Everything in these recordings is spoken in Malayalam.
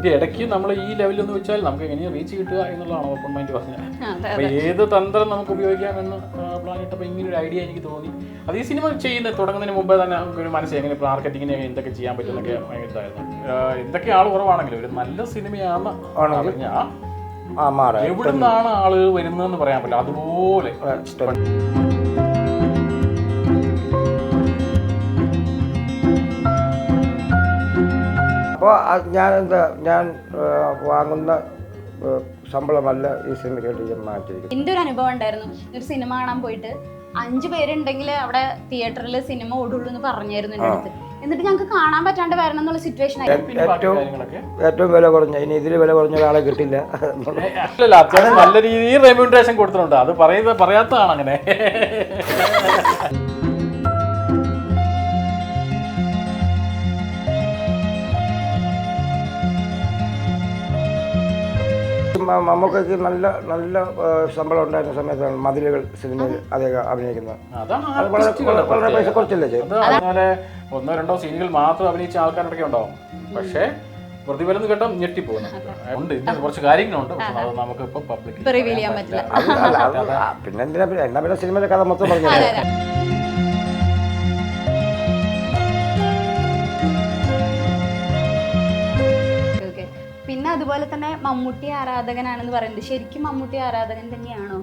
അതിന്റെ ഇടയ്ക്ക് നമ്മൾ ഈ ലെവലിൽ എന്ന് വെച്ചാൽ നമുക്ക് എങ്ങനെ റീച്ച് കിട്ടുക എന്നുള്ളതാണ് ഓപ്പൺ മൈൻഡ് പറഞ്ഞത്. അപ്പൊ ഏത് തന്ത്രം നമുക്ക് ഉപയോഗിക്കാമെന്ന് പ്ലാൻ ഇട്ടപ്പോൾ ഇങ്ങനെ ഒരു ഐഡിയ എനിക്ക് തോന്നി. അത് ഈ സിനിമ ചെയ്യുന്ന തുടങ്ങുന്നതിന് മുമ്പേ തന്നെ നമുക്ക് ഒരു മനസ്സിൽ എങ്ങനെ മാർക്കറ്റിങ്ങിനെ എന്തൊക്കെ ചെയ്യാൻ പറ്റുന്നൊക്കെ ഇതായിരുന്നു. എന്തൊക്കെ ആൾ കുറവാണെങ്കിലും ഒരു നല്ല സിനിമയാണെന്ന് അറിഞ്ഞാൽ എവിടുന്നാണ് ആളുകൾ വരുന്നതെന്ന് പറയാൻ പറ്റില്ല. അതുപോലെ. അപ്പോൾ ഞാൻ എന്താ ഞാൻ വാങ്ങുന്ന ശമ്പളമല്ല ഈ സിനിമയ്ക്ക് ഞാൻ മാറ്റിയിരിക്കുന്നത്. എന്റെ ഒരു അനുഭവം ഉണ്ടായിരുന്നു. ഒരു സിനിമ കാണാൻ പോയിട്ട് അഞ്ചു പേരുണ്ടെങ്കിൽ അവിടെ തിയേറ്ററിൽ സിനിമ ഓടുള്ളൂ എന്ന് പറഞ്ഞായിരുന്നു എന്റെ അടുത്ത്. എന്നിട്ട് ഞങ്ങൾക്ക് കാണാൻ പറ്റാണ്ട് വരണം എന്നുള്ള സിറ്റുവേഷൻ ഏറ്റവും- കാര്യങ്ങളൊക്കെ? ഏറ്റവും വില കുറഞ്ഞ ഇനി ഇതിൽ വില കുറഞ്ഞ ഒരാളെ കിട്ടില്ല. നല്ല രീതിയിൽ റെമ്യൂണറേഷൻ കൊടുത്തിട്ടുണ്ട്. അത് പറയുന്നത് പറയാത്തതാണ് അങ്ങനെ. മമ്മൂക്കയ്ക്ക് നല്ല നല്ല ശമ്പളം ഉണ്ടായിരുന്ന സമയത്താണ് മതിലുകൾ സിനിമയിൽ അദ്ദേഹം അഭിനയിക്കുന്നത്. അതാണ് അത് വളരെ വളരെ പൈസ. കുറച്ചല്ലേ ചെയ്യും അത് അതുപോലെ ഒന്നോ രണ്ടോ സീനുകൾ മാത്രം അഭിനയിച്ച ആൾക്കാരൊക്കെ ഉണ്ടാവും. പക്ഷേ പ്രതിഫലം കേട്ടോ ഞെട്ടിപ്പോകുന്നു ഉണ്ട് ഇതിന് കുറച്ച് കാര്യങ്ങളുണ്ട് നമുക്ക് ഇപ്പൊ പബ്ലിക് പിന്നെ എന്തിനാ പിന്നെ സിനിമയുടെ കഥ മൊത്തം പറഞ്ഞു പിന്നെ അതുപോലെ തന്നെ മമ്മൂട്ടി ആരാധകനാണെന്ന് പറയുന്നത്. ശരിക്കും മമ്മൂട്ടി ആരാധകൻ തന്നെയാണോ?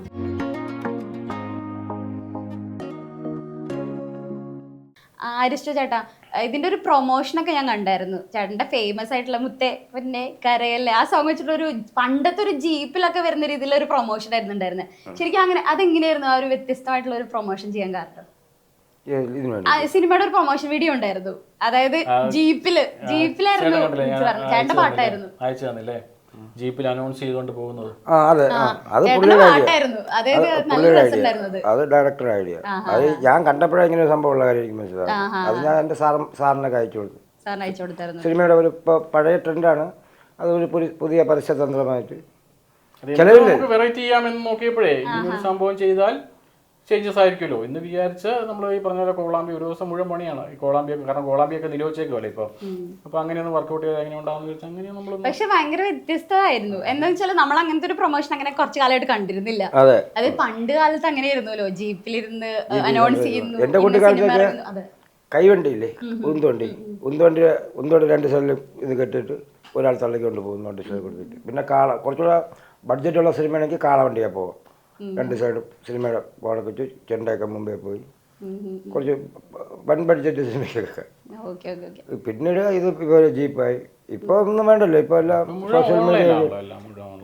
ആരിഷ്ട ചേട്ടാ ഇതിന്റെ ഒരു പ്രൊമോഷൻ ഒക്കെ ഞാൻ കണ്ടായിരുന്നു. ചേട്ടന്റെ ഫേമസ് ആയിട്ടുള്ള മുത്തേ പിന്നെ കരയല്ലേ? ആ സോങ് വെച്ചിട്ട് ഒരു പണ്ടത്തെ ഒരു ജീപ്പിലൊക്കെ വരുന്ന രീതിയിലൊരു പ്രൊമോഷൻ ആയിരുന്നു ഉണ്ടായിരുന്നത്. ശരിക്കും അങ്ങനെ അതെങ്ങനെയായിരുന്നു ആ ഒരു വ്യത്യസ്തമായിട്ടുള്ള ഒരു പ്രൊമോഷൻ ചെയ്യാൻ കാരണം? സിനിമയുടെ ഒരു പ്രൊമോഷൻ വീഡിയോ ഉണ്ടായിരുന്നു. അതായത് ജീപ്പിൽ ജീപ്പിലായിരുന്നു. ചേട്ടന്റെ പാട്ടായിരുന്നു. അയച്ചു തന്നില്ലേ? ജീപ്പിൽ അനൗൺസ് ചെയ്തുകൊണ്ട് പോകുന്നത്. ആ അതെ അത് പുള്ളിയുടെ അത് ഡയറക്ടർ ഐഡിയ അത് ഞാൻ കണ്ടപ്പോഴേ ഇങ്ങനെ ഒരു സംഭവം ഉള്ള കാര്യം എനിക്ക് മനസ്സിലായി അത് ഞാൻ എന്റെ സാറും സാറിനൊക്കെ അയച്ചു കൊടുത്തു. സിനിമയുടെ ഒരു പഴയ ട്രെൻഡാണ് അത് ഒരു പുതിയ പരസ്യതന്ത്രമായിട്ട്. അത് വെറൈറ്റി ചെയ്യാമെന്ന് നോക്കിയപ്പോഴേ ഒരു സംഭവം ചെയ്താൽ ചേഞ്ചസ് ആയിരിക്കുമല്ലോ. എന്ന് വിചാരിച്ച് നമ്മൾ ഈ പറഞ്ഞ പോലെ കോളാമ്പി ഒരു ദിവസം മുഴുവൻ പണിയാണ്. ഈ കോളാമ്പി കാരണം കോളാമ്പിയൊക്കെ നിരോധിച്ചേക്കുമല്ലേ ഇപ്പൊ? അപ്പൊ അങ്ങനെയൊന്ന് വർക്ക്ഔട്ട് ചെയ്ത് എങ്ങനെ ഉണ്ടാകുന്ന വെച്ചാൽ അങ്ങനെ നമ്മൾ പക്ഷെ ഭയങ്കര വ്യത്യസ്തമായിരുന്നു. എന്താ വെച്ചാൽ നമ്മൾ അങ്ങനത്തെ ഒരു പ്രൊമോഷൻ അങ്ങനെ കുറച്ചു കാലമായിട്ട് കണ്ടിരുന്നില്ല. അതെ. അത് പണ്ട് കാലത്ത് അങ്ങനെ ആയിരുന്നല്ലോ ജീപ്പിലിരുന്ന് അനൗൺസ് ചെയ്യുന്നു എന്റെ കുട്ടിക്കാലത്തൊക്കെ കൈവണ്ടിയില്ലേ? ഉന്തുവണ്ടി. ഉന്തുവണ്ടി ഉന്തുവണ്ടി രണ്ട് സ്ഥലം ഇത് കെട്ടിട്ട് ഒരാൾ തള്ളിക്കൊണ്ട് പോകും സൈഡ് കൊടുത്തിട്ട്. പിന്നെ കാള കുറച്ചുകൂടെ ബഡ്ജറ്റുള്ള സിനിമയാണെങ്കിൽ കാളവണ്ടിയാണ് പോവാം രണ്ട് സൈഡും സിനിമയുടെ വാടക വെച്ച് ചെണ്ടയൊക്കെ മുമ്പേ പോയി. കുറച്ച് വൺ ബഡ്ജറ്റ് സിനിമയൊക്കെ പിന്നീട് ഇത് ഇതുപോലെ ജീപ്പായി. ഇപ്പൊ ഒന്നും വേണ്ടല്ലോ ഇപ്പൊ എല്ലാം സോഷ്യൽ മീഡിയ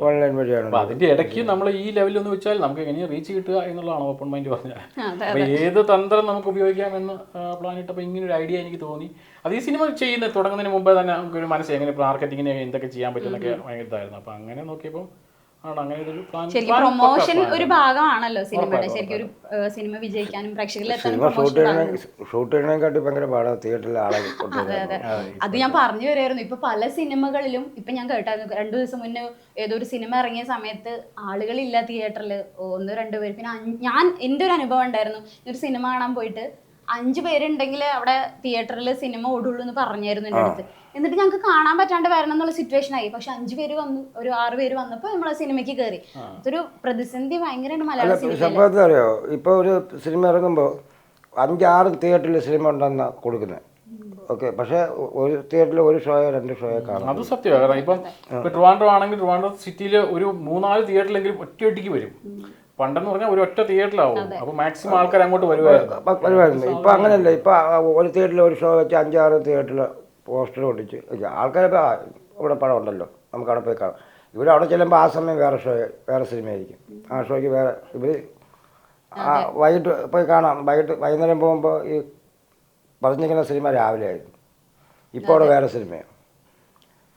ഓൺലൈൻ വഴിയാണ് അതിന്റെ ഇടയ്ക്ക് നമ്മൾ ഈ ലെവലിൽ ഒന്ന് വെച്ചാൽ നമുക്ക് എങ്ങനെ റീച്ച് കിട്ടുക എന്നുള്ളതാണ് ഓപ്പൺ മൈൻഡ് പറഞ്ഞത്. ഏത് തന്ത്രം നമുക്ക് ഉപയോഗിക്കാമെന്ന് പ്ലാൻ ഇട്ടപ്പോൾ ഇങ്ങനെ ഒരു ഐഡിയ എനിക്ക് തോന്നി. അത് ഈ സിനിമ ചെയ്യുന്ന തുടങ്ങുന്നതിന് മുമ്പേ തന്നെ നമുക്ക് ഒരു മനസ്സിൽ എങ്ങനെ മാർക്കറ്റിങ്ങിന് എന്തൊക്കെ ചെയ്യാൻ പറ്റുന്നൊക്കെ ഭയങ്കര ഇതായിരുന്നു. അപ്പൊ അങ്ങനെ നോക്കിയപ്പോൾ ശരിക്കും പ്രൊമോഷൻ ഒരു ഭാഗമാണല്ലോ സിനിമയുടെ. ശരിക്കും ഒരു സിനിമ വിജയിക്കാനും പ്രേക്ഷകരിൽ എത്താനും പ്രൊമോഷൻ ചെയ്യണ ഷൂട്ട് ചെയ്യണേക്കാട്ടി ഭയങ്കര പാടാണ് തിയേറ്ററിൽ ആളെ കൊണ്ടുവരാൻ അത് ഞാൻ പറഞ്ഞു വരുമായിരുന്നു ഇപ്പൊ പല സിനിമകളിലും ഇപ്പൊ ഞാൻ കേട്ടായിരുന്നു. രണ്ടു ദിവസം മുന്നേ ഏതോ ഒരു സിനിമ ഇറങ്ങിയ സമയത്ത് ആളുകളില്ല തിയേറ്ററിൽ ഒന്നോ രണ്ടു പേര്. പിന്നെ ഞാൻ എന്റെ ഒരു അനുഭവം ഉണ്ടായിരുന്നു. ഒരു സിനിമ കാണാൻ പോയിട്ട് അഞ്ചു പേരുണ്ടെങ്കിൽ അവിടെ തിയേറ്ററിൽ സിനിമ ഓടുള്ളൂ എന്ന് പറഞ്ഞായിരുന്നു എന്റെ അടുത്ത്. എന്നിട്ട് ഞങ്ങൾക്ക് കാണാൻ പറ്റാണ്ട് വരണം എന്നുള്ള സിറ്റുവേഷൻ ആയി. പക്ഷെ അഞ്ചു പേര് വന്നു ഒരു ആറ് പേര് വന്നപ്പോൾ നമ്മൾ സിനിമയ്ക്ക് കയറി അതൊരു പ്രതിസന്ധി ഭയങ്കരമായിട്ട് മലയാള സിനിമ അറിയോ ഇപ്പോൾ ഒരു സിനിമ ഇറങ്ങുമ്പോൾ അഞ്ചാറ് തിയേറ്ററിൽ സിനിമ ഉണ്ടെന്ന കൊടുക്കുന്നത് ഓക്കെ പക്ഷെ ഒരു തിയേറ്ററിൽ ഒരു ഷോയോ രണ്ട് ഷോയോ കാണാം. അത് സത്യമാണ് കാരണം ഇപ്പം ട്രിവാൻഡ്രോ ആണെങ്കിൽ ട്രിവാൻഡ്രോ സിറ്റിയിൽ ഒരു മൂന്നാൽ തിയേറ്ററിലെങ്കിലും ഒറ്റയൊട്ടിക്ക് വരും. പണ്ടെന്ന് പറഞ്ഞാൽ ഒരു ഒറ്റ തിയേറ്ററിലാവും അപ്പൊ മാക്സിമം ആൾക്കാർ അങ്ങോട്ട് വരുമായിരുന്നു വരുമായിരുന്നു. ഇപ്പൊ അങ്ങനെയല്ല ഇപ്പൊ ഒരു തിയേറ്ററിൽ ഒരു ഷോ വെച്ച് അഞ്ചാറ് തിയേറ്ററിൽ പോസ്റ്റർ ഒട്ടിച്ച് ആൾക്കാരെ ഇവിടെ പടം ഉണ്ടല്ലോ. നമുക്ക് അവിടെ പോയി കാണാം. ഇവർ അവിടെ ചെല്ലുമ്പോൾ ആ സമയം വേറെ ഷോ വേറെ സിനിമയായിരിക്കും. ആ ഷോയ്ക്ക് വേറെ ഇവർ ആ വൈകിട്ട് പോയി കാണാം. വൈകിട്ട് വൈകുന്നേരം പോകുമ്പോൾ ഈ പറഞ്ഞിരിക്കുന്ന സിനിമ രാവിലെ ആയിരുന്നു. ഇപ്പോൾ അവിടെ വേറെ സിനിമയാണ്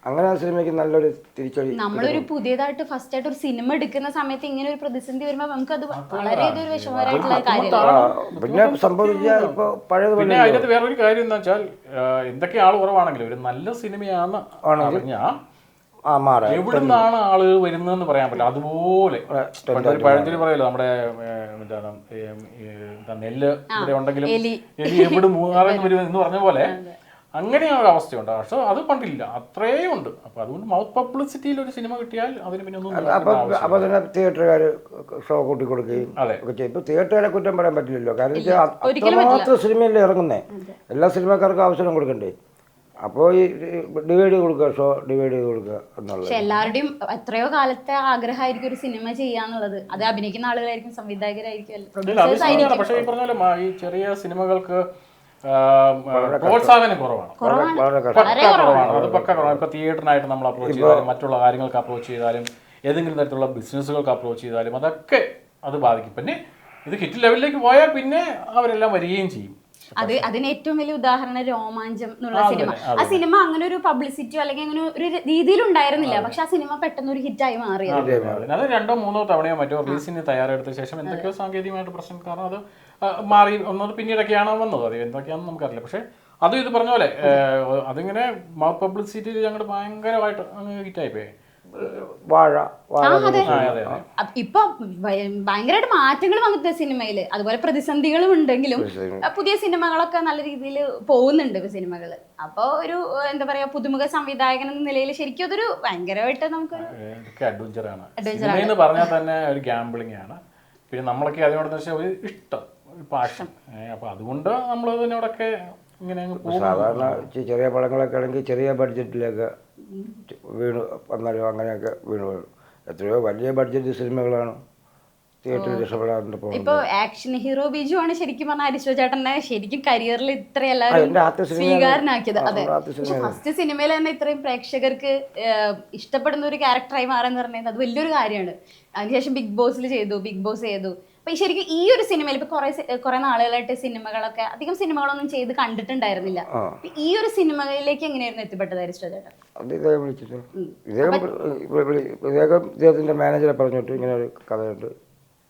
അങ്ങനെ ആ സിനിമയ്ക്ക് നല്ലൊരു തിരിച്ചടി നമ്മളൊരു പുതിയതായിട്ട് ഫസ്റ്റ് ആയിട്ട് ഒരു സിനിമ എടുക്കുന്ന സമയത്ത് ഇങ്ങനെ ഒരു പ്രതിസന്ധി വരുമ്പോൾ നമുക്ക് അത് വളരെ വിഷമകരമായിട്ടുള്ള കാര്യമാണ് പിന്നെ സംഭവിച്ച ഇപ്പോൾ പഴയതുപോലെ പിന്നെ അതിനകത്ത് വേറൊരു കാര്യം എന്താ വെച്ചാൽ എന്തൊക്കെ ആൾ കുറവാണെങ്കിലും ഒരു നല്ല അറിഞ്ഞാൽ ആ മാറാം. എവിടുന്നാണ് ആളുകൾ വരുന്നതെന്ന് പറയാൻ പറ്റില്ല. അതുപോലെ പഴഞ്ചൊല്ലി പറയല്ലോ നമ്മുടെ എന്താണ് നെല്ല് ഇവിടെ ഉണ്ടെങ്കിലും എലി. എവിടെ മൂന്നാറിൽ നിന്ന് വരും എന്ന് പറഞ്ഞ പോലെ അങ്ങനെ ഒരു അവസ്ഥയുണ്ട് പക്ഷെ അത് പണ്ടില്ല അത്രയും ഉണ്ട്. അപ്പൊ അതുകൊണ്ട് മൗത്ത് പബ്ലിസിറ്റിയിൽ ഒരു സിനിമ കിട്ടിയാൽ അതിന് പിന്നെ ഒന്നും അപ്പൊ നോക്കേണ്ട ആവശ്യമില്ല. അപ്പൊ തന്നെ തിയേറ്ററുകാർ ഷോ കൂട്ടി കൊടുക്കുകയും അതെ. ഒക്കെ ചെയ്യും. ഇപ്പൊ തിയേറ്ററുകാരെ കുറ്റം പറയാൻ പറ്റില്ലല്ലോ. കാരണം അത്രമാത്രം സിനിമയല്ലേ ഇറങ്ങുന്നേ? എല്ലാ സിനിമക്കാർക്കും അവസരം കൊടുക്കണ്ടേ? അപ്പോൾ ഈ ഡിവൈഡ് ചെയ്ത് കൊടുക്കുക ഷോ ഡിവൈഡ് ചെയ്ത് കൊടുക്കുക എന്നുള്ളത്. പക്ഷെ എല്ലാവരുടെയും എത്രയോ കാലത്തെ ആഗ്രഹമായിരിക്കും ഒരു സിനിമ ചെയ്യാന്നുള്ളത്. അത് അഭിനയിക്കുന്ന ആളുകളായിരിക്കും സംവിധായകരായിരിക്കും ഇല്ല, പ്രൊഡ്യൂസേഴ്സ് ആയിരിക്കും പക്ഷേ ഈ പറഞ്ഞ പോലെ ഈ ചെറിയ സിനിമകൾക്ക് പ്രോത്സാഹനം കുറവാണ്. വളരെ വളരെ കഷ്ടം. പക്ക കുറവാണ്. അത് പക്ക കുറവാണ്. ഇപ്പൊ തിയേറ്ററിനായിട്ട് നമ്മൾ അപ്രോച്ച് ചെയ്താലും മറ്റുള്ള കാര്യങ്ങൾക്ക് അപ്രോച്ച് ചെയ്താലും ഏതെങ്കിലും തരത്തിലുള്ള ബിസിനസ്സുകൾക്ക് അപ്രോച്ച് ചെയ്താലും അതൊക്കെ അത് ബാധിക്കും. പിന്നെ ഇത് ഹിറ്റ് ലെവലിലേക്ക് പോയാൽ പിന്നെ അവരെല്ലാം വരികയും ചെയ്യും. അത് അതിന് ഏറ്റവും വലിയ ഉദാഹരണം രോമാഞ്ചം എന്നുള്ള സിനിമ. ആ സിനിമ അങ്ങനെ ഒരു പബ്ലിസിറ്റിയോ അല്ലെങ്കിൽ അങ്ങനെ ഒരു രീതിയിൽ ഉണ്ടായിരുന്നില്ല. പക്ഷെ ആ സിനിമ പെട്ടെന്ന് ഒരു ഹിറ്റായി മാറിയത് അതെ, രണ്ടോ മൂന്നോ തവണയോ മറ്റോ റിലീസിന് തയ്യാറെടുത്ത ശേഷം എന്തൊക്കെയോ സാങ്കേതികമായിട്ട് പ്രശ്നം കാരണം അത് മാറി ഒന്നത് പിന്നീടൊക്കെയാണ് വന്നത്? അത് എന്തൊക്കെയാണെന്ന് നമുക്കറിയില്ല. പക്ഷെ അതും ഇത് പറഞ്ഞ പോലെ അതിങ്ങനെ മൗത്ത് പബ്ലിസിറ്റി ഞങ്ങളുടെ ഭയങ്കരമായിട്ട് ഹിറ്റായി പോയി വാഴ ഇപ്പൊ ഭയങ്കരമായിട്ട് മാറ്റങ്ങൾ വന്നിട്ട് സിനിമയിൽ അതുപോലെ പ്രതിസന്ധികളും ഉണ്ടെങ്കിലും പുതിയ സിനിമകളൊക്കെ നല്ല രീതിയിൽ പോകുന്നുണ്ട് ഇപ്പൊ സിനിമകൾ അപ്പൊ ഒരു എന്താ പറയാ പുതുമുഖ സംവിധായകൻ എന്ന നിലയിൽ ശരിക്കും അതൊരു ഭയങ്കരമായിട്ട് നമുക്ക് അഡ്വഞ്ചറാണ് സിനിമ എന്ന് പറഞ്ഞാൽ തന്നെ ഒരു ഗാംബിളിംഗ് ആണ്. പിന്നെ നമ്മളൊക്കെ അതിനോട് ഒരു ഇഷ്ടം ഒരു പാഷൻ അപ്പൊ അതുകൊണ്ട് നമ്മൾ അതിനോടൊക്കെ ഇങ്ങനെ അങ്ങ് പോകും സാധാരണ ചെ- ചെറിയ പടങ്ങളൊക്കെ ആണെങ്കിൽ ചെറിയ ബഡ്ജറ്റിലൊക്കെ വീണ് വന്നാലും അങ്ങനെയൊക്കെ വീണ് വീണു എത്രയോ വലിയ ബഡ്ജറ്റ് സിനിമകളാണ്. തിയേറ്ററിൽ രക്ഷപ്പെടാറുണ്ട് ഇപ്പൊ ആക്ഷൻ ഹീറോ ബിജു ആണ് ശരിക്കും പറഞ്ഞ ഹരിശ്വ ചേട്ടനെ ശരിക്കും കരിയറിൽ ഇത്ര എല്ലാവരും. സ്വീകാരനാക്കിയത്. അതെ. പക്ഷെ ഫസ്റ്റ് സിനിമയിൽ തന്നെ ഇത്രയും പ്രേക്ഷകർക്ക് ഇഷ്ടപ്പെടുന്ന ഒരു ക്യാരക്ടറായി മാറുന്ന പറഞ്ഞത് അത് വലിയൊരു കാര്യമാണ്. അതിനുശേഷം ബിഗ് ബോസിൽ ചെയ്തു ബിഗ് ബോസ് ചെയ്തു. അപ്പൊ ശരിക്കും ഈ ഒരു സിനിമയിൽ ഇപ്പൊ കുറെ കുറെ നാളുകളായിട്ട് സിനിമകളൊക്കെ അധികം സിനിമകളൊന്നും ചെയ്ത് കണ്ടിട്ടുണ്ടായിരുന്നില്ല. ഈ ഒരു സിനിമയിലേക്ക് എങ്ങനെയായിരുന്നു എത്തിപ്പെട്ടത് ഹരിശ്വ ചേട്ടൻ? ഇദ്ദേഹം വിളിച്ചിട്ട്. ഇദ്ദേഹം വിളി- വിളി- ഇദ്ദേഹം ഇദ്ദേഹത്തിന്റെ മാനേജറെ പറഞ്ഞിട്ട് ഇങ്ങനെ ഒരു കഥയുണ്ട്.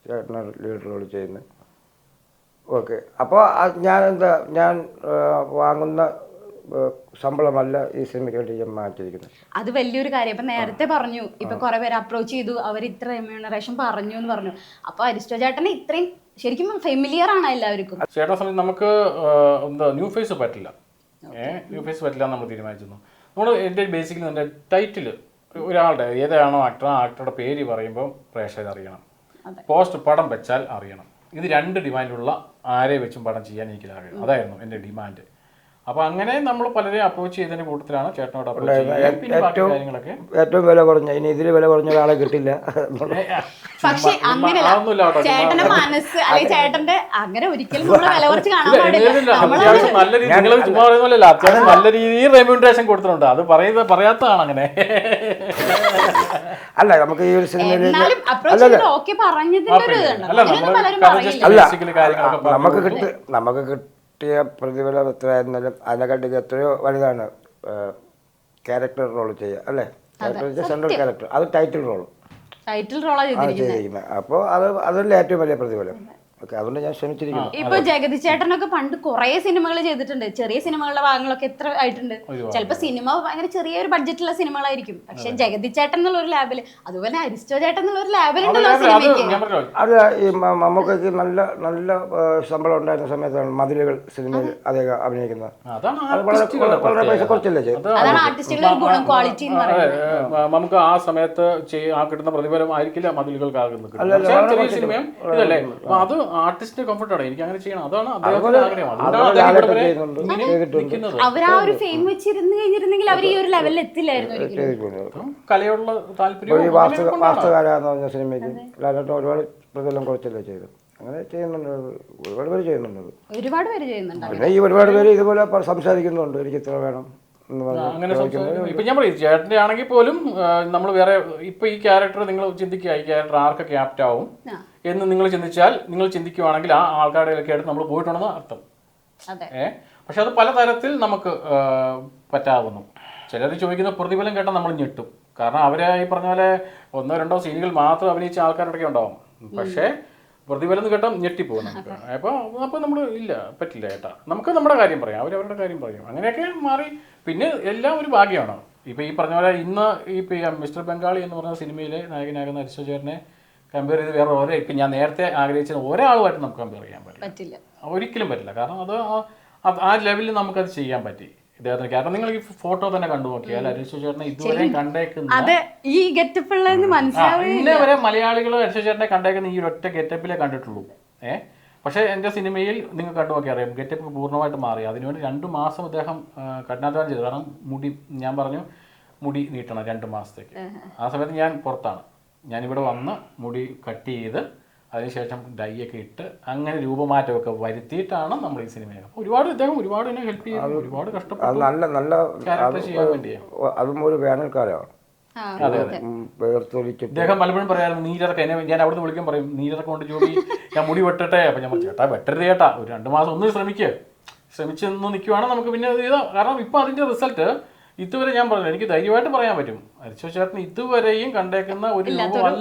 ചേട്ടനെ ലീഡർ റോൾ ചെയ്യുന്നത് ഓക്കെ അപ്പോൾ ഞാൻ എന്താ ഞാൻ വാങ്ങുന്ന ശമ്പളമല്ല ഈ സിനിമയ്ക്ക് വേണ്ടി ഞാൻ മാറ്റിയിരിക്കുന്നത്. അത് വലിയൊരു കാര്യം. ഇപ്പൊ നേരത്തെ പറഞ്ഞു ഇപ്പൊ കുറെ പേര് അപ്രോച്ച് ചെയ്തു. അവർ ഇത്ര റെമ്യൂണറേഷൻ പറഞ്ഞു എന്ന് പറഞ്ഞു. അപ്പൊ അരിസ്റ്റോ ചേട്ടനെ ഇത്രയും ശരിക്കും ഫെമിലിയർ ആണ് എല്ലാവർക്കും. ചേട്ടാ സമയത്ത് നമുക്ക് എന്താ ന്യൂ ഫേസ് പറ്റില്ല. ഏഹ് ന്യൂ ഫേസ് പറ്റില്ല നമ്മൾ തീരുമാനിച്ചിരുന്നു. നമ്മൾ എന്റെ ബേസിക്കലി എന്റെ ടൈറ്റിൽ ഒരാളുടെ ഏതാണോ ആക്ടർ ആ ആക്ടറുടെ പേര് പറയുമ്പോൾ പ്രേക്ഷകർ അറിയണം. പോസ്റ്റ് പടം വെച്ചാൽ അറിയണം. ഇത് രണ്ട് ഡിമാൻഡുള്ള ആരെ വെച്ചും പടം ചെയ്യാൻ എനിക്ക് അറിയണം അതായിരുന്നു എന്റെ ഡിമാൻഡ്. അപ്പൊ അങ്ങനെ നമ്മൾ പലരെയും അപ്രോച്ച് ചെയ്തതിന്റെ കൂട്ടത്തിലാണ് ചേട്ടനോട് അപ്രോച്ച് ചെയ്യുന്നത്. ഏറ്റവും കാര്യങ്ങളൊക്കെ. ഏറ്റവും വില കുറഞ്ഞ ഇനി ഇതിൽ വില കുറഞ്ഞ ഒരാളെ കിട്ടില്ല. പക്ഷെ അങ്ങനെ ചേട്ടന്റെ മനസ്സ് അല്ലെങ്കിൽ ചേട്ടന്റെ അങ്ങനെ ഒരിക്കലും വില കുറച്ച് കാണാൻ ഇല്ല, പാടില്ല. അത്യാവശ്യം നല്ല രീതിയിൽ റെമ്യൂണറേഷൻ കൊടുത്തിട്ടുണ്ട്. അത് പറയുന്നത് പറയാത്തതാണ് അങ്ങനെ. അല്ല നമുക്ക് ഈ ഒരു സിനിമയിൽ അല്ല നമുക്ക് കിട്ടും പലരും നമുക്ക് കിട്ടും നമുക്ക് കിട്ടിയ പ്രതിഫലം എത്രയായിരുന്നാലും അതിനെക്കാട്ടി എത്രയോ വലുതാണ് ക്യാരക്ടർ റോൾ ചെയ്യുക അല്ലേ? ക്യാരക്ടർ സെൻട്രൽ ക്യാരക്ടർ അത് ടൈറ്റിൽ റോൾ ടൈറ്റിൽ റോളാ ആണ് ചെയ്തിരിക്കുന്നത്. ചെയ്തിരിക്കുന്നത് അപ്പോൾ അത് അതല്ലേ ഏറ്റവും വലിയ പ്രതിഫലം. ഓക്കെ അതുകൊണ്ട് ഞാൻ ശ്രമിച്ചിരിക്കുന്നു ഇപ്പൊ ജഗതി ചേട്ടനൊക്കെ പണ്ട് കുറെ സിനിമകൾ ചെയ്തിട്ടുണ്ട്. ചെറിയ സിനിമകളുടെ ഭാഗങ്ങളൊക്കെ എത്ര ആയിട്ടുണ്ട്. ചിലപ്പോ സിനിമ ഭയങ്കര ചെറിയൊരു ബഡ്ജറ്റുള്ള സിനിമകളായിരിക്കും. പക്ഷെ ജഗതി ചേട്ടൻ എന്നുള്ള ഒരു ലാബിൽ അതുപോലെ അരിസ്റ്റോ ചേട്ടൻ എന്നുള്ള ഒരു ലാബിലുണ്ടല്ലോ അത് സിനിമയ്ക്ക്. അത് ഈ മ- നല്ല നല്ല ശമ്പളം ഉണ്ടായിരുന്ന സമയത്താണ് മതിലുകൾ സിനിമയിൽ അദ്ദേഹം അഭിനയിക്കുന്നത്. അതാണ് അത് വളരെ വളരെ പൈസ. കുറച്ചല്ലേ അതാണ് ആർട്ടിസ്റ്റുകളുടെ ഒരു ക്വാളിറ്റി എന്ന് പറയുന്നത്. ഏ, നമുക്ക് ആ സമയത്ത് ആ കിട്ടുന്ന പ്രതിഫലം ആയിരിക്കില്ല മതിലുകൾക്കാകുന്നത്. ചെറിയ സിനിമയും ഇതല്ലേ? അത് ആർട്ടിസ്റ്റിന്റെ കംഫർട്ടാണ് എനിക്ക് അങ്ങനെ ചെയ്യണം. അതാണ് അവർ ആ ഒരു ഫെയിം വെച്ചിരുന്നു കഴിഞ്ഞിരുന്നെങ്കിൽ അവർ ഈ ഒരു ലെവലിൽ എത്തില്ലായിരുന്നു കലയോടുള്ള താല്പര്യം ഈ എന്ന് പറഞ്ഞ സിനിമയ്ക്ക് ലാലേട്ടൻ ഒരുപാട് പ്രതിഫലം കുറച്ചല്ലേ ചെയ്തു. അങ്ങനെ ചെയ്യുന്നുണ്ട്. ഒരുപാട് പേര് ചെയ്യുന്നുണ്ട്. ഒരുപാട് പേര് ചെയ്യുന്നുണ്ട്. പിന്നെ ഈ ഒരുപാട് പേര് ഇതുപോലെ സംസാരിക്കുന്നുണ്ട്. ഒരു ചിത്രം വേണം. അങ്ങനെ ഇപ്പൊ ഞാൻ പറയും ചേട്ടന്റെ ആണെങ്കിൽ പോലും നമ്മൾ വേറെ ഇപ്പൊ ഈ ക്യാരക്ടർ നിങ്ങൾ ചിന്തിക്കുക ഈ ക്യാരക്ടർ ആർക്ക് ആപ്റ്റ് ആവും എന്ന് നിങ്ങൾ ചിന്തിച്ചാൽ നിങ്ങൾ ചിന്തിക്കുവാണെങ്കിൽ ആ ആൾക്കാരുടെ ഒക്കെ ആയിട്ട് നമ്മൾ പോയിട്ടുണ്ടെന്ന് അർത്ഥം. അതെ. ഏ? പക്ഷെ അത് പലതരത്തിൽ നമുക്ക് പറ്റാവുന്നു. ചിലർ ചോദിക്കുന്ന പ്രതിഫലം കേട്ടാൽ നമ്മൾ ഞെട്ടും. കാരണം അവരെ ഈ പറഞ്ഞ പോലെ ഒന്നോ രണ്ടോ സീനുകൾ മാത്രം അഭിനയിച്ച ആൾക്കാരുടെയൊക്കെ ഉണ്ടാവും. പക്ഷേ പ്രതിഫലം എന്ന് കേട്ടാൽ ഞെട്ടിപ്പോകും നമുക്ക്. അപ്പോൾ അപ്പോൾ നമ്മൾ ഇല്ല പറ്റില്ല ഏട്ടാ നമുക്ക് നമ്മുടെ കാര്യം പറയാം അവരവരുടെ കാര്യം പറയും. അങ്ങനെയൊക്കെ മാറി പിന്നെ എല്ലാം ഒരു ഭാഗ്യമാണ്. ഇപ്പം ഈ പറഞ്ഞ പോലെ ഇന്ന് ഈ മിസ്റ്റർ ബംഗാളി എന്ന് പറഞ്ഞ സിനിമയിലെ നായകനാകുന്ന അരിശോചേരനെ കമ്പയർ ചെയ്ത് വേറെ ഒരേ ഇപ്പം ഞാൻ നേരത്തെ ആഗ്രഹിച്ച ഒരാളുമായിട്ട് നമുക്ക് കമ്പയർ ചെയ്യാൻ പറ്റില്ല. പറ്റില്ല. ഒരിക്കലും പറ്റില്ല. കാരണം അത് ആ- ലെവലിൽ നമുക്കത് ചെയ്യാൻ പറ്റി. ഇദ്ദേഹത്തിന്. കാരണം നിങ്ങൾ ഈ ഫോട്ടോ തന്നെ കണ്ടു നോക്കിയാൽ അരിശു ചേട്ടനെ ഇതുവരെ കണ്ടേക്കുന്ന ഇന്നേ വരെ മലയാളികൾ അരിശുചേട്ടനെ കണ്ടേക്കുന്ന ഈ ഒറ്റ ഗെറ്റപ്പിലേ കണ്ടിട്ടുള്ളൂ. ഏ? പക്ഷേ എന്റെ സിനിമയിൽ നിങ്ങൾ കണ്ടു നോക്കി അറിയാം ഗെറ്റപ്പ് പൂർണമായിട്ട് മാറി. അതിനുവേണ്ടി രണ്ട് മാസം അദ്ദേഹം കഠിനാധ്വാനം ചെയ്തു. കാരണം മുടി ഞാൻ പറഞ്ഞു മുടി നീട്ടണം രണ്ട് മാസത്തേക്ക്. ആ സമയത്ത് ഞാൻ പുറത്താണ്. ഞാനിവിടെ വന്ന് മുടി കട്ട് ചെയ്ത് അതിനുശേഷം ഡൈയൊക്കെ ഒക്കെ ഇട്ട് അങ്ങനെ രൂപമാറ്റമൊക്കെ വരുത്തിയിട്ടാണ് നമ്മൾ ഈ സിനിമ ഒരുപാട് ഇദ്ദേഹം ഒരുപാട് എന്നെ ഹെൽപ്പ് ചെയ്തു. ഒരുപാട് കഷ്ടപ്പെട്ടു. നല്ല നല്ല ക്യാരക്ടർ ചെയ്യാൻ വേണ്ടിയാണ് അതും ഒരു വേനൽക്കാലമാണ്. അതെ അതെ. അദ്ദേഹം ഇദ്ദേഹം പലപ്പോഴും പറയാറുണ്ട് നീരിറക്കം എന്നെ ഞാൻ അവിടുന്ന് വിളിക്കാൻ പറയും നീരിറക്കം കൊണ്ട് ജോലി ഞാൻ മുടി വെട്ടട്ടെ? അപ്പം ഞാൻ ചേട്ടാ വെട്ടരുത് ചേട്ടാ. ഒരു രണ്ട് മാസം ഒന്ന് ശ്രമിക്കുക ശ്രമിച്ച് നിന്ന് നിൽക്കുവാണെങ്കിൽ നമുക്ക് പിന്നെ ചെയ്താൽ കാരണം ഇപ്പം അതിന്റെ റിസൾട്ട് ഇതുവരെ ഞാൻ പറഞ്ഞു എനിക്ക് ധൈര്യമായിട്ട് പറയാൻ പറ്റും. അരിശോ ചേട്ടൻ ഇതുവരെയും കണ്ടേക്കുന്ന ഒരു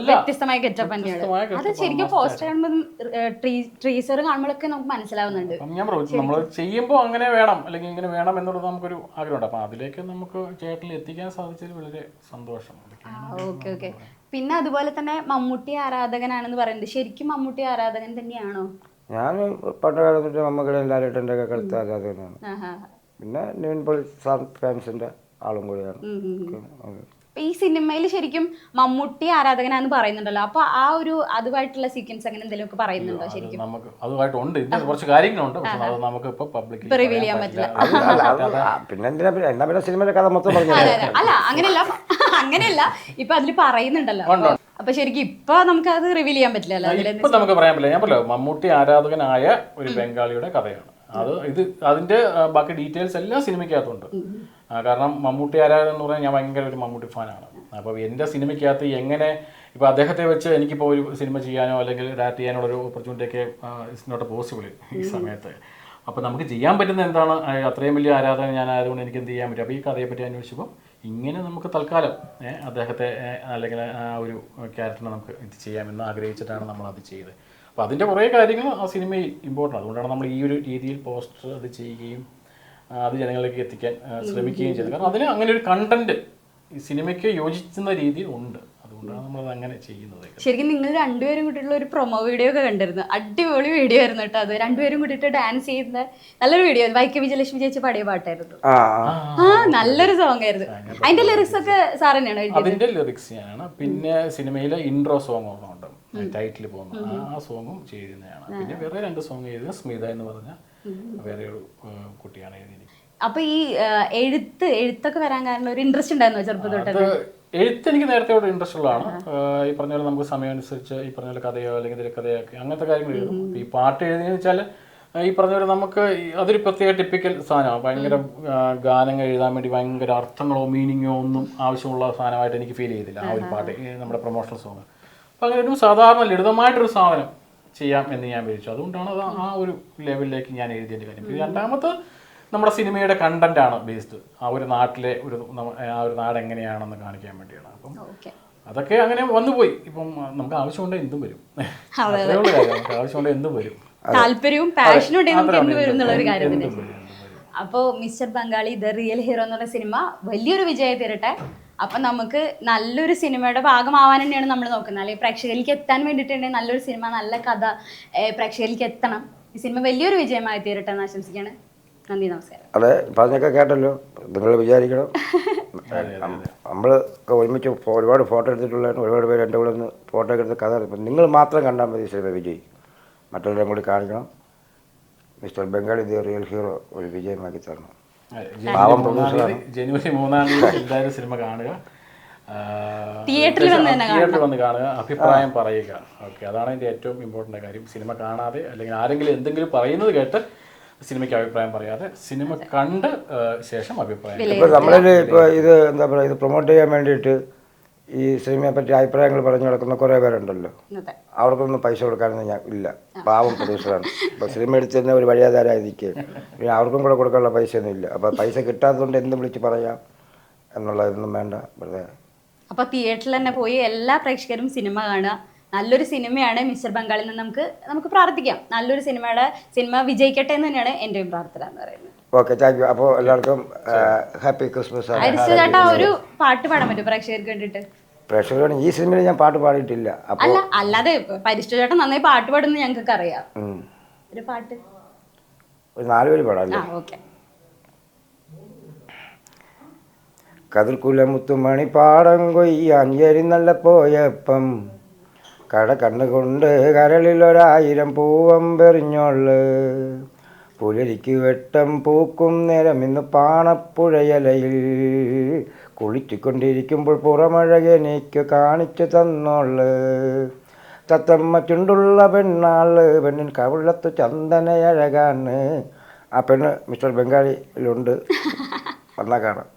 വ്യത്യസ്തമായ ഗെറ്റപ്പ് തന്നെയാണ്. അത് ശരിക്കും പോസ്റ്റർ ട്രീസർ കാണുമ്പോഴൊക്കെ നമുക്ക് മനസ്സിലാവുന്നുണ്ട്. ഞാൻ പറഞ്ഞു നമ്മൾ ചെയ്യുമ്പോൾ അങ്ങനെ വേണം. അല്ലെങ്കിൽ ഇങ്ങനെ വേണം എന്നുള്ളത് നമുക്കൊരു ആഗ്രഹമുണ്ട്. അപ്പൊ അതിലേക്ക് നമുക്ക് ചേട്ടനിൽ എത്തിക്കാൻ സാധിച്ചതിൽ വളരെ സന്തോഷം. Okay okay. പിന്നെ അതുപോലെ തന്നെ മമ്മൂട്ടി ആരാധകനാണെന്ന് പറയുന്നത് ശരിക്കും മമ്മൂട്ടി ആരാധകൻ തന്നെയാണോ? ഞാൻ പണ്ട് കാലത്ത് മമ്മക്കടെ എല്ലാവരും ഒക്കെ കളിച്ച ആരാധകനാണ്. പിന്നെ നിവിൻ പോളി സാർ ഫാൻസിന്റെ ആളും കൂടിയാണ്. ഈ സിനിമയിൽ ശരിക്കും മമ്മൂട്ടി ആരാധകനാന്ന് പറയുന്നുണ്ടല്ലോ. അപ്പൊ ആ ഒരു അതുമായിട്ടുള്ള സീക്വൻസ് അങ്ങനെ എന്തെങ്കിലും ഒക്കെ പറയുന്നുണ്ടോ ശരിക്കും? നമുക്ക് അതുമായിട്ടുണ്ട് ഇതിന് കുറച്ച് കാര്യങ്ങളുണ്ട്. പക്ഷെ അത് നമുക്ക് ഇപ്പോൾ പബ്ലിക്കിൽ ഇപ്പൊ ചെയ്യാൻ പറ്റില്ല. പിന്നെ എന്തിനാ പിന്നെ എന്നാ പിന്നെ സിനിമയുടെ കഥ മൊത്തം അല്ല അങ്ങനെയല്ല. അങ്ങനെയല്ല ഇപ്പൊ അതിൽ പറയുന്നുണ്ടല്ലോ. അപ്പൊ ശരിക്കും ഇപ്പൊ നമുക്ക് അത് റിവീൽ ചെയ്യാൻ പറ്റില്ലല്ലോ അതിൽ ഇപ്പൊ നമുക്ക് പറയാൻ പറ്റില്ല. ഞാൻ പറയാം മമ്മൂട്ടി ആരാധകനായ ഒരു ബംഗാളിയുടെ കഥയാണ്. അത് ഇത് അതിന്റെ ബാക്കി ഡീറ്റെയിൽസ് എല്ലാം സിനിമയ്ക്കകത്തുണ്ട്. കാരണം മമ്മൂട്ടി ആരാധകൻ എന്ന് പറഞ്ഞാൽ ഞാൻ ഭയങ്കര ഒരു മമ്മൂട്ടി ഫാനാണ്. അപ്പോൾ എന്റെ സിനിമയ്ക്കകത്ത് എങ്ങനെ ഇപ്പോൾ അദ്ദേഹത്തെ വെച്ച് എനിക്കിപ്പോൾ ഒരു സിനിമ ചെയ്യാനോ അല്ലെങ്കിൽ ഡയറക്റ്റ് ചെയ്യാനോ ഒരു ഓപ്പർച്യൂണിറ്റി ഒക്കെ ഇറ്റ്സ് നോട്ട് പോസിബിൾ ഈ സമയത്ത്. അപ്പോൾ നമുക്ക് ചെയ്യാൻ പറ്റുന്ന എന്താണ്? അത്രയും വലിയ ആരാധന ഞാൻ ആയതുകൊണ്ട് എനിക്ക് എന്ത് ചെയ്യാൻ പറ്റും? അപ്പോൾ ഈ കഥയെ പറ്റി അന്വേഷിച്ചപ്പോൾ ഇങ്ങനെ നമുക്ക് തൽക്കാലം അദ്ദേഹത്തെ അല്ലെങ്കിൽ ആ ഒരു ക്യാരക്ടറിനെ നമുക്ക് ഇത് ചെയ്യാമെന്ന് ആഗ്രഹിച്ചിട്ടാണ് നമ്മൾ അത് ചെയ്തത്. അപ്പോൾ അതിന്റെ കുറേ കാര്യങ്ങൾ ആ സിനിമയിൽ ഇമ്പോർട്ടന്റ് അതുകൊണ്ടാണ് നമ്മൾ ഈ ഒരു രീതിയിൽ പോസ്റ്റർ അത് ചെയ്യുകയും അത് ജനങ്ങളിലേക്ക് എത്തിക്കാൻ ശ്രമിക്കുകയും ചെയ്തത്. കാരണം അതിന് അങ്ങനെ ഒരു കണ്ടന്റ് ഈ സിനിമയ്ക്ക് യോജിക്കുന്ന രീതിയിൽ ഉണ്ട്. അതുകൊണ്ടാണ് നമ്മളത് അങ്ങനെ ചെയ്യുന്നത് ശരിക്കും നിങ്ങൾ രണ്ടുപേരും കൂട്ടിയിട്ടുള്ള ഒരു പ്രൊമോ വീഡിയോ ഒക്കെ കണ്ടിരുന്നു. അടിപൊളി വീഡിയോ ആയിരുന്നു കേട്ടോ അത്. രണ്ടുപേരും കൂട്ടിയിട്ട് ഡാൻസ് ചെയ്യുന്ന നല്ലൊരു വീഡിയോ വൈക്കം വിജയലക്ഷ്മി ചേച്ചി പാടിയ പാട്ടായിരുന്നു. ആ നല്ലൊരു സോങ് ആയിരുന്നു. അതിന്റെ ലിറിക്സ് ഒക്കെ സാർ തന്നെയാണോ അതിന്റെ ലിറിക്സ് ആണ് പിന്നെ സിനിമയിലെ ഇൻട്രോ സോങ് ഒരെണ്ണമുണ്ട് ടൈറ്റിൽ പോകുന്ന ആ- സോങ്ങും ചെയ്യുന്നതാണ്. പിന്നെ വേറെ രണ്ട് സോങ് ചെയ്തത് സ്മിത എന്ന് പറഞ്ഞ വേറെ ഒരു കുട്ടിയാണ് എഴുതിയത് അപ്പൊ ഈ എഴുത്ത് എഴുത്തൊക്കെ വരാൻ കാരണം ഒരു ഇൻട്രസ്റ്റ് ഉണ്ടായിരുന്നു ചെറുപ്പം തൊട്ട് അത് എഴുത്ത് എനിക്ക് നേരത്തെ ഇവിടെ ഇൻട്രസ്റ്റ് ഉള്ളതാണ്. ഈ പറഞ്ഞ പോലെ നമുക്ക് സമയം അനുസരിച്ച് ഈ പറഞ്ഞ പോലെ കഥയോ അല്ലെങ്കിൽ തിരക്കഥയോ ഒക്കെ അങ്ങനത്തെ കാര്യങ്ങൾ എഴുതും. ഈ പാട്ട് എഴുതിയെന്ന് വെച്ചാൽ ഈ പറഞ്ഞ പോലെ നമുക്ക് അതൊരു പ്രത്യേക ടിപ്പിക്കൽ സാധനമാണ്. ഭയങ്കര ഗാനങ്ങൾ എഴുതാൻ വേണ്ടി ഭയങ്കര അർത്ഥങ്ങളോ മീനിങ്ങോ ഒന്നും ആവശ്യമുള്ള സാധനമായിട്ട് എനിക്ക് ഫീൽ ചെയ്തില്ല ആ ഒരു പാട്ട് നമ്മുടെ പ്രൊമോഷണൽ സോങ് അപ്പം അങ്ങനെ ഒരു സാധാരണ ലളിതമായിട്ടൊരു സാധനം ചെയ്യാം എന്ന് ഞാൻ വിചാരിച്ചു. അതുകൊണ്ടാണ് അത് ആ ഒരു ലെവലിലേക്ക് ഞാൻ എഴുതിയതിന്റെ കാര്യം. രണ്ടാമത്തെ നമ്മുടെ സിനിമയുടെ കണ്ടന്റ് ആണ് ബേസ്ഡ് ആ ഒരു നാട്ടിലെ ഒരു ആ ഒരു നാട് എങ്ങനെയാണെന്ന് കാണിക്കാൻ വേണ്ടിയാണ്. അപ്പം അതൊക്കെ അങ്ങനെ വന്നുപോയി ഇപ്പം നമുക്ക് ആവശ്യമുണ്ട് എന്തും വരും. നമുക്ക് ആവശ്യമുണ്ട് എന്തും വരും. താല്പര്യവും പാഷനും ഉണ്ടെങ്കിൽ നമുക്ക് അത്രേ എന്ത് വരും എന്നുള്ള ഒരു കാര്യം. അപ്പോൾ mister Bengali the real hero എന്നുള്ള സിനിമ വലിയൊരു വിജയം തരട്ടെ. അപ്പം നമുക്ക് നല്ലൊരു സിനിമയുടെ ഭാഗമാവാൻ തന്നെയാണ് നമ്മൾ നോക്കുന്നത്. അല്ലെങ്കിൽ പ്രേക്ഷകരിലേക്ക് എത്താൻ വേണ്ടിയിട്ടുണ്ടെങ്കിൽ നല്ലൊരു സിനിമ നല്ല കഥ പ്രേക്ഷകരിലേക്ക് എത്തണം. ഈ സിനിമ വലിയൊരു വിജയമായി തീരട്ടെ എന്ന് ആശംസിക്കുകയാണ്. നന്ദി നമസ്കാരം. അതെ പറഞ്ഞൊക്കെ കേട്ടല്ലോ. നിങ്ങൾ വിചാരിക്കണം. നമ്മൾ ഒരുമിച്ച് ഒരുപാട് ഫോട്ടോ എടുത്തിട്ടുള്ള ഒരുപാട് പേര് എന്റെ കൂടെ ഒന്ന് ഫോട്ടോ എടുത്ത് കഥ. നിങ്ങൾ മാത്രം കണ്ടാൽ മതി സിനിമ വിജയ്. മറ്റുള്ളവരും കൂടി കാണിക്കണം. Mister Bengali the real hero ഒരു വിജയമാക്കി തരണം. പാവം ജനുവരി മൂന്നാം producer തീയതി ജനുവരി മൂന്നാം തീയതി എല്ലാവരും സിനിമ കാണുക. തിയേറ്ററിൽ വന്ന് തിയേറ്ററിൽ വന്ന് കാണുക അഭിപ്രായം പറയുക. ഓക്കെ അതാണ് എന്റെ ഏറ്റവും ഇമ്പോർട്ടന്റ് കാര്യം. സിനിമ കാണാതെ അല്ലെങ്കിൽ ആരെങ്കിലും എന്തെങ്കിലും പറയുന്നത് കേട്ട് സിനിമയ്ക്ക് അഭിപ്രായം പറയാതെ സിനിമ കണ്ട് ശേഷം അഭിപ്രായം ഇപ്പോൾ നമ്മളിൽ ഇപ്പോൾ ഇത് എന്താ പറയുക ഇത് പ്രൊമോട്ട് ചെയ്യാൻ വേണ്ടിയിട്ട് ഈ സിനിമയെ പറ്റി അഭിപ്രായങ്ങൾ പറഞ്ഞു നടക്കുന്ന കുറേ പേരുണ്ടല്ലോ. അവർക്കൊന്നും പൈസ കൊടുക്കാനൊന്നും ഞാൻ ഇല്ല. പാവം പ്രൊഡ്യൂസറാണ് അപ്പോൾ സിനിമ എടുത്ത് തന്നെ ഒരു നിൽക്കുകയും പിന്നെ അവർക്കും കൂടെ കൊടുക്കാനുള്ള പൈസയൊന്നും ഇല്ല. അപ്പോൾ പൈസ കിട്ടാത്തതുകൊണ്ട് എന്തും വിളിച്ച് പറയാം എന്നുള്ളതൊന്നും വേണ്ട. വെറുതെ അപ്പൊ തിയേറ്ററിൽ തന്നെ പോയി എല്ലാ പ്രേക്ഷകരും സിനിമ കാണുക. നല്ലൊരു സിനിമയാണ് മിസ്റ്റർ ബംഗാളിൽ നിന്ന് നമുക്ക് നമുക്ക് പ്രാർത്ഥിക്കാം. നല്ലൊരു സിനിമയുടെ സിനിമ വിജയിക്കട്ടെ എന്ന് തന്നെയാണ് എന്റെയും പ്രാർത്ഥന എന്ന് പറയുന്നത്. ഓക്കെ താങ്ക് യു അപ്പോൾ എല്ലാവർക്കും ഹാപ്പി ക്രിസ്മസ് ചേട്ടാ ഒരു പാട്ട് പാടാൻ പറ്റും പ്രേക്ഷകർക്ക് വേണ്ടിയിട്ട്? പ്രേക്ഷകരോട് ഈ സിനിമയിൽ ഞാൻ പാട്ട് പാടിയിട്ടില്ല. അല്ല അല്ലാതെ പരിശു ചേട്ടൻ നന്നായി പാട്ട് പാടുന്നത് ഞങ്ങൾക്ക് അറിയാം ഒരു പാട്ട്. ഒരു നാല് പേര് പാടാം ആ അല്ലേ ഓക്കെ കതിർക്കുലമുത്തുമണി പാടം കൊയ്യാൻ നല്ല പോയപ്പം കട കണ്ണുകൊണ്ട് കരളിലൊരായിരം പൂവം പെറിഞ്ഞോൾ. പുലരിക്ക് വെട്ടം പൂക്കും നേരം ഇന്ന് പാണപ്പുഴയലയിൽ. കുളിച്ചുകൊണ്ടിരിക്കുമ്പോൾ പുറമഴകെനിക്ക് കാണിച്ചു തന്നോൾ. തത്തമ്മ ചുണ്ടുള്ള പെണ്ണാൾ പെണ്ണിൻ കവിളത്ത് ചന്ദനയഴകാണ്. ആ പെണ്ണ് മിസ്റ്റർ ബംഗാളിയിലുണ്ട് വന്നാൽ കാണാം.